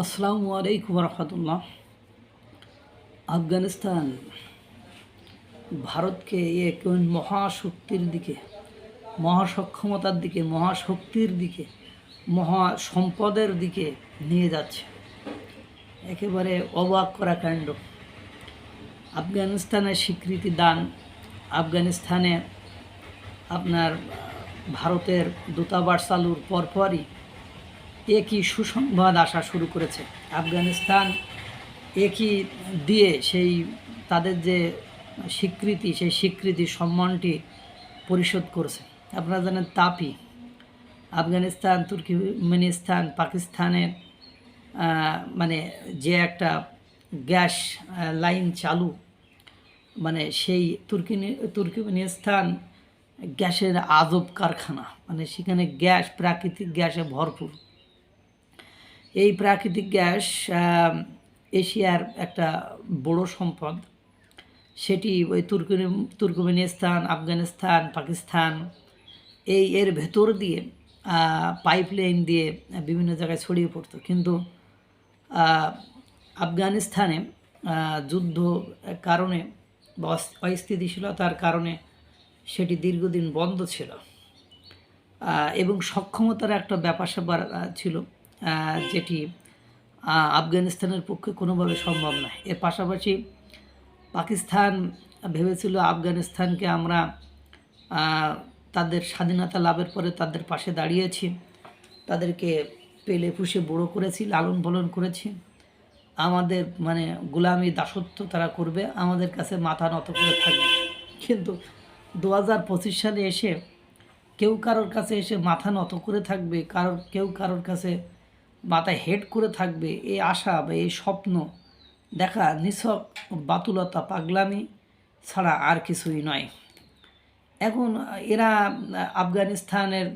আসসালামু আলাইকুম রহমতুল্লাহ আফগানিস্তান ভারতকে এক মহাশক্তির দিকে, মহাসক্ষমতার দিকে, মহাশক্তির দিকে মহা সম্পদের দিকে নিয়ে যাচ্ছে। একেবারে অবাক করা কাণ্ড। আফগানিস্তানের স্বীকৃতি দান, আফগানিস্তানে আপনার ভারতের দূতাবাস চালুর পরপরই একই সুসংবাদ আসা শুরু করেছে? আফগানিস্তান একই দিয়ে সেই তাদের যে স্বীকৃতি, সেই স্বীকৃতি সম্মানটি পরিশোধ করেছে? আপনারা জানেন তাপি, আফগানিস্তান, তুর্কিমেনিস্তান, পাকিস্তানের মানে যে একটা গ্যাস লাইন চালু মানে সেই তুর্কি তুর্কিমেনিস্তান গ্যাসের আজব কারখানা। মানে সেখানে গ্যাস, প্রাকৃতিক গ্যাসে ভরপুর। এই প্রাকৃতিক গ্যাস এশিয়ার একটা বড় সম্পদ। সেটি ওই তুর্কি তুর্কমেনিস্তান, আফগানিস্তান, পাকিস্তান, এই এর ভেতর দিয়ে পাইপলাইন দিয়ে বিভিন্ন জায়গায় ছড়িয়ে পড়তো। কিন্তু আফগানিস্তানে যুদ্ধ কারণে বা অস্থিতিশীলতার কারণে সেটি দীর্ঘদিন বন্ধ ছিল। এবং সক্ষমতার একটা ব্যাপার স্যাপার ছিল। যেটি আফগানিস্তানের পক্ষে কোনোভাবে সম্ভব নয়। এর পাশাপাশি পাকিস্তান ভেবেছিল আফগানিস্তানকে আমরা তাদের স্বাধীনতা লাভের পরে তাদের পাশে দাঁড়িয়েছি। তাদেরকে পেলে পুষে বড়ো করেছি, লালন পালন করেছি। আমাদের মানে গোলামি দাসত্ব তারা করবে, আমাদের কাছে মাথা নত করে থাকবে। কিন্তু দু হাজার পঁচিশ সালে এসে কেউ কারোর কাছে এসে মাথা নত করে থাকবে, কারোর, কেউ কারোর কাছে মাথা হেড করে থাকবে এই আশা বা এই স্বপ্ন দেখা নিছক বাতুলতা পাগলামি ছাড়া আর কিছুই নয়। এখন এরা আফগানিস্তানের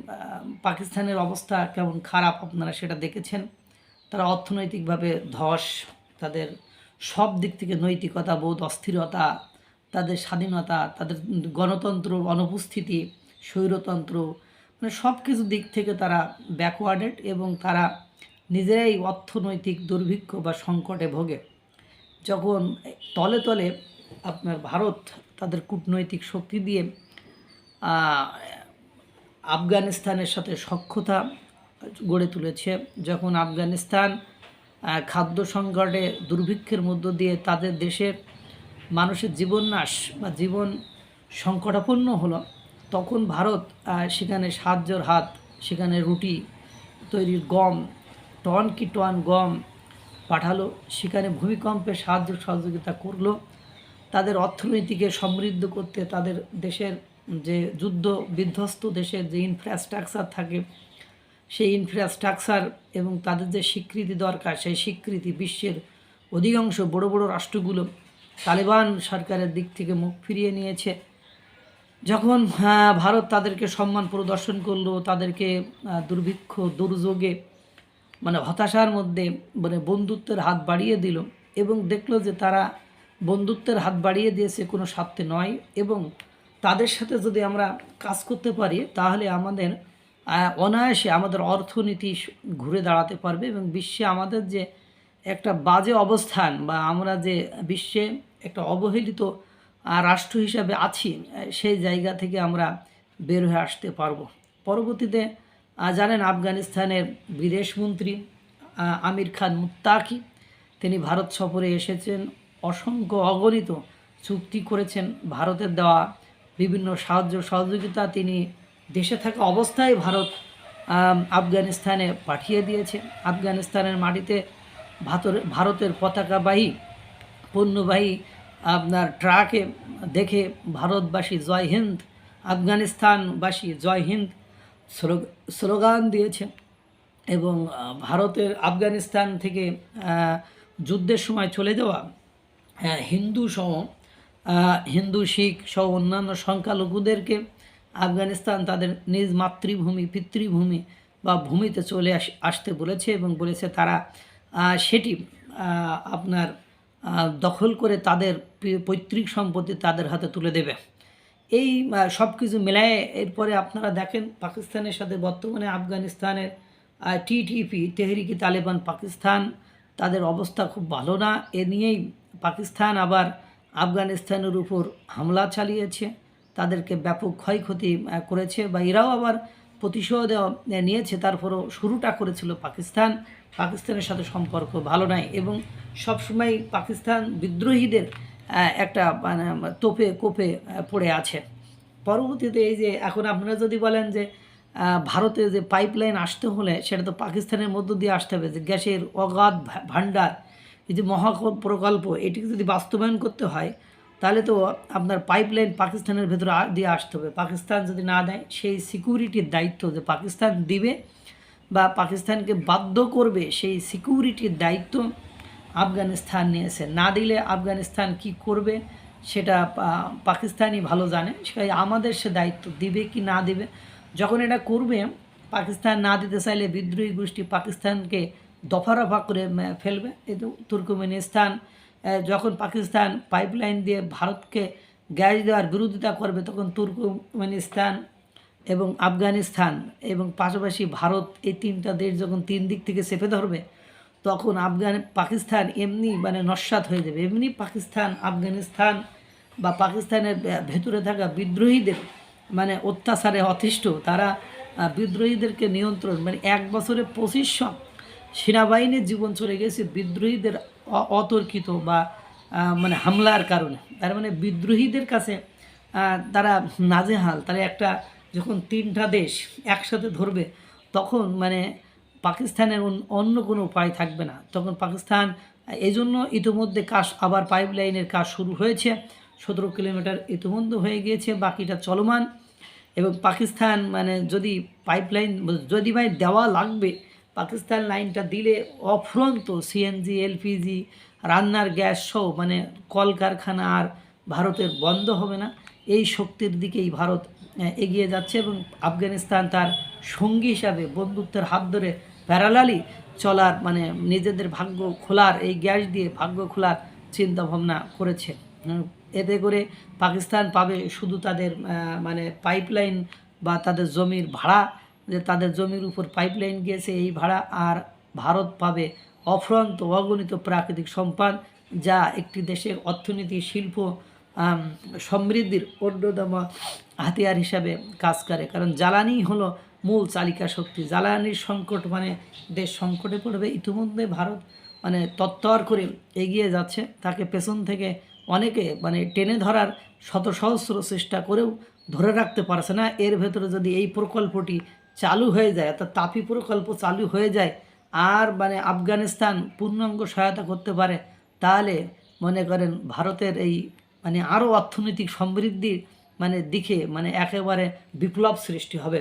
পাকিস্তানের অবস্থা কেমন খারাপ আপনারা সেটা দেখেছেন? তারা অর্থনৈতিকভাবে ধস, তাদের সব দিক থেকে নৈতিকতা বোধ, অস্থিরতা, তাদের স্বাধীনতা, তাদের গণতন্ত্র, অনুপস্থিতি, স্বৈরতন্ত্র মানে সব কিছু দিক থেকে তারা ব্যাকওয়ার্ডেড এবং তারা নিজেরাই অর্থনৈতিক দুর্ভিক্ষ বা সংকটে ভোগে। যখন তলে তলে আপনার ভারত তাদের কূটনৈতিক শক্তি দিয়ে আফগানিস্তানের সাথে সখ্যতা গড়ে তুলেছে, যখন আফগানিস্তান খাদ্য সংকটে দুর্ভিক্ষের মধ্য দিয়ে তাদের দেশের মানুষের জীবননাশ বা জীবন সংকটাপন্ন হলো, তখন ভারত সেখানে সাহায্যর হাত, সেখানে রুটি তৈরির গম টন কি টন গম পাঠালো। সেখানে ভূমিকম্পে সাহায্য সহযোগিতা করল। তাদের অর্থনীতিকে সমৃদ্ধ করতে তাদের দেশের যে যুদ্ধ বিধ্বস্ত দেশের যে ইনফ্রাস্ট্রাকচার থাকে, সেই ইনফ্রাস্ট্রাকচার এবং তাদের যে স্বীকৃতি দরকার, সেই স্বীকৃতি বিশ্বের অধিকাংশ বড় বড় রাষ্ট্রগুলো তালেবান সরকারের দিক থেকে মুখ ফিরিয়ে নিয়েছে। যখন ভারত তাদেরকে সম্মান প্রদর্শন করল, তাদেরকে দুর্ভিক্ষ, দুর্যোগে মানে হতাশার মধ্যে মানে বন্ধুত্বের হাত বাড়িয়ে দিল এবং দেখল যে তারা বন্ধুত্বের হাত বাড়িয়ে দিয়েছে কোনো স্বার্থে নয় এবং তাদের সাথে যদি আমরা কাজ করতে পারি, তাহলে আমাদের অনায়াসে আমাদের অর্থনীতি ঘুরে দাঁড়াতে পারবে এবং বিশ্বে আমাদের যে একটা বাজে অবস্থান বা আমরা যে বিশ্বে একটা অবহেলিত রাষ্ট্র হিসাবে আছি সেই জায়গা থেকে আমরা বের হয়ে আসতে পারব। পরবর্তীতে জানেন, আফগানিস্তানের বিদেশমন্ত্রী আমির খান মুত্তাকি। তিনি ভারত সফরে এসেছেন। অসংখ্য অগণিত চুক্তি করেছেন ভারতের দেওয়া বিভিন্ন সাহায্য সহযোগিতা। তিনি দেশে থাকা অবস্থায় ভারত আফগানিস্তানে পাঠিয়ে দিয়েছে। আফগানিস্তানের মাটিতে ভাতর- ভারতের পতাকাবাহী, পণ্যবাহী আপনার ট্রাকে দেখে ভারতবাসী জয় হিন্দ, আফগানিস্তানবাসী জয় হিন্দ স্লোগান দিয়েছে এবং ভারতের আফগানিস্তান থেকে যুদ্ধের সময় চলে যাওয়া হিন্দু সহ হিন্দু, শিখ সহ অন্যান্য সংখ্যালঘুদেরকে আফগানিস্তান তাদের নিজ মাতৃভূমি, পিতৃভূমি বা ভূমিতে চলে আস, আসতে বলেছে এবং বলেছে তারা সেটি আপনার দখল করে তাদের পৈতৃক সম্পত্তি তাদের হাতে তুলে দেবে। এই সব কিছু মেলায় এরপরে আপনারা দেখেন পাকিস্তানের সাথে বর্তমানে আফগানিস্তানের টিটিপি তেহরিকি তালেবান পাকিস্তান, তাদের অবস্থা খুব ভালো না। এ নিয়েই পাকিস্তান আবার আফগানিস্তানের উপর হামলা চালিয়েছে। তাদেরকে ব্যাপক ক্ষয়ক্ষতি করেছে বা এরাও আবার প্রতিশোধ নিয়েছে। তারপরও শুরুটা করেছিল পাকিস্তান। পাকিস্তানের সাথে সম্পর্ক ভালো নাই এবং সবসময় পাকিস্তান বিদ্রোহীদের একটা মানে তোপে, কোপে পড়ে আছে পরবর্তীতে এই যে, এখন আপনারা যদি বলেন যে ভারতে যে পাইপলাইন আসতে হলে, সেটা তো পাকিস্তানের মধ্য দিয়ে আসতে হবে, যে গ্যাসের অগাধ ভাণ্ডার, এই যে মহা প্রকল্প এটিকে যদি বাস্তবায়ন করতে হয়, তাহলে তো আপনার পাইপলাইন পাকিস্তানের ভেতরে দিয়ে আসতে হবে। পাকিস্তান যদি না দেয়, সেই সিকিউরিটির দায়িত্ব যে পাকিস্তান দিবে বা পাকিস্তানকে বাধ্য করবে, সেই সিকিউরিটির দায়িত্ব আফগানিস্তান নিয়েছে। না দিলে আফগানিস্তান কি করবে সেটা পাকিস্তানই ভালো জানে। সেটাই আমাদের সে দায়িত্ব, দিবে কি না দিবে। যখন এটা করবে, পাকিস্তান না দিতে চাইলে বিদ্রোহী গোষ্ঠী পাকিস্তানকে দফা রফা করে ফেলবে। এই তো তুর্কমেনিস্তান যখন পাকিস্তান পাইপলাইন দিয়ে ভারতকে গ্যাস দেওয়ার বিরোধিতা করবে, তখন তুর্কমেনিস্তান এবং আফগানিস্তান এবং পাশাপাশি ভারত এই তিনটা দেশ যখন তিন দিক থেকে চেপে ধরবে তখন আফগান, পাকিস্তান এমনি মানে নস্বাত হয়ে যাবে। এমনি পাকিস্তান, আফগানিস্তান বা পাকিস্তানের ভেতরে থাকা বিদ্রোহীদের মানে অত্যাচারে অতিষ্ঠ, তারা বিদ্রোহীদেরকে নিয়ন্ত্রণ মানে এক বছরে পঁচিশ পঁচিশশো সেনাবাহিনীর জীবন চলে গেছে বিদ্রোহীদের অতর্কিত বা মানে হামলার কারণে। তার মানে বিদ্রোহীদের কাছে তারা নাজেহাল। তারা একটা যখন তিনটা দেশ একসাথে ধরবে, তখন মানে পাকিস্তানের অন- অন্য কোনো উপায় থাকবে না। তখন পাকিস্তান এই জন্য ইতিমধ্যে কাজ আবার পাইপলাইনের কাজ শুরু হয়েছে। সতেরো কিলোমিটার ইতিমধ্যে হয়ে গিয়েছে, বাকিটা চলমান। এবং পাকিস্তান মানে যদি পাইপলাইন, যদি ভাই দেওয়া লাগবে, পাকিস্তান লাইনটা দিলে অফুরন্ত সিএনজি, এলপিজি, রান্নার গ্যাস সহ মানে কলকারখানা আর ভারতের বন্ধ হবে না। এই শক্তির দিকেই ভারত এগিয়ে যাচ্ছে এবং আফগানিস্তান তার সঙ্গী হিসাবে বন্ধুত্বের হাত ধরে প্যারালালি চলার মানে নিজেদের ভাগ্য খোলার, এই গ্যাস দিয়ে ভাগ্য খোলার চিন্তা ভাবনা করেছে এতে করে পাকিস্তান পাবে শুধু তাদের মানে পাইপলাইন বা তাদের জমির ভাড়া, যে তাদের জমির উপর পাইপলাইন গিয়েছে এই ভাড়া, আর ভারত পাবে অফ্রন্ত অগণিত প্রাকৃতিক সম্পদ, যা একটি দেশের অর্থনীতি, শিল্প সমৃদ্ধির অন্যতম হাতিয়ার হিসাবে কাজ করে। কারণ জ্বালানি হলো মূল চালিকা শক্তি। জ্বালানির সংকট মানে দেশ সংকটে পড়বে। ইতিমধ্যে ভারত মানে তত্তর করে এগিয়ে যাচ্ছে। তাকে পেছন থেকে অনেকে মানে টেনে ধরার শত সহস্র চেষ্টা করেও ধরে রাখতে পারছে না। এর ভেতরে যদি এই প্রকল্পটি চালু হয়ে যায়, অর্থাৎ তাপি প্রকল্প চালু হয়ে যায় আর মানে আফগানিস্তান পূর্ণাঙ্গ সহায়তা করতে পারে, তাহলে মনে করেন ভারতের এই মানে আরও অর্থনৈতিক সমৃদ্ধির মানে দিকে মানে একেবারে বিপ্লব সৃষ্টি হবে।